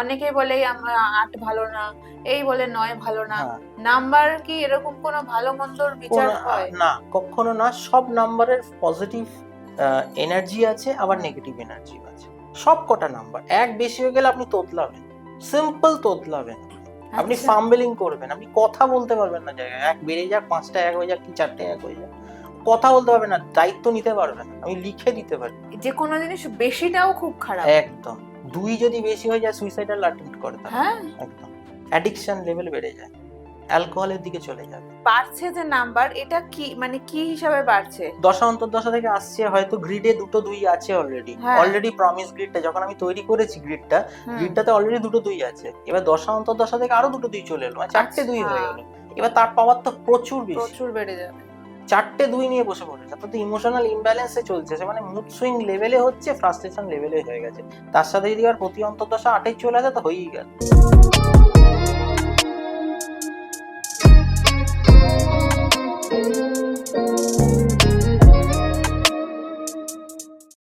অনেকেই বলে আমার আট ভালো না। এই বলে নয় ভালো না। হ্যাঁ। নাম্বার কি এরকম কোনো ভালো মন্দর বিচার হয়? না কখনো না। সব নাম্বারের পজিটিভ এনার্জি আছে আবার নেগেটিভ এনার্জি আছে। সব কটা নাম্বার। এক বেশি হয়ে গেলে আপনি তোতলাবেন। সিম্পল তোতলাবেন আপনি। আচ্ছা। ফাম্বেলিং করবেন। আপনি কথা বলতে পারবেন না জায়গায়। এক বেড়ে যাক পাঁচটা এক হয়ে যাক কি চারটে এক হয়ে যাক। কথা বলতে পারবেন না দায়িত্ব নিতে পারবেন না। আমি লিখে দিতে পারি। যে কোনো জিনিস বেশিটাও খুব খারাপ। একদম। দুই যদি বেশি হয়ে যায় সুইসাইডাল অ্যাটেম্প্ট করে হ্যাঁ। একদম। অ্যাডিকশন লেভেল বেড়ে যায়। অ্যালকোহলের দিকে চলে যাবে। বাড়ছে যে নাম্বার এটা কি মানে কি হিসাবে বাড়ছে? দশা অন্তর্দশা থেকে আসছে হয়তো গ্রিডে দুটো দুই আছে অলরেডি। অলরেডি প্রমিস গ্রিডটা যখন আমি তৈরি করেছি গ্রিডটা গ্রিডটাতে অলরেডি দুটো দুই আছে। এবার দশা অন্তর্দশা থেকে আরও দুটো দুই চলে এলো মানে চারটে দুই হয়ে আচ্ছা। গেল। এবার তার পাওয়ার তো প্রচুর বেশি। প্রচুর বেড়ে যাবে। চারটে দুই নিয়ে বসে পড়েছে তো ইমোশনাল ইমব্যালেন্সে চলছে। সে মানে মুড সুইং লেভেলে হচ্ছে ফ্রাস্ট্রেশন লেভেলে হয়ে গেছে। তার সাথে যদি আর প্রতি অন্তর্দশা আটের চলে আসে, তো হয়েই গেল।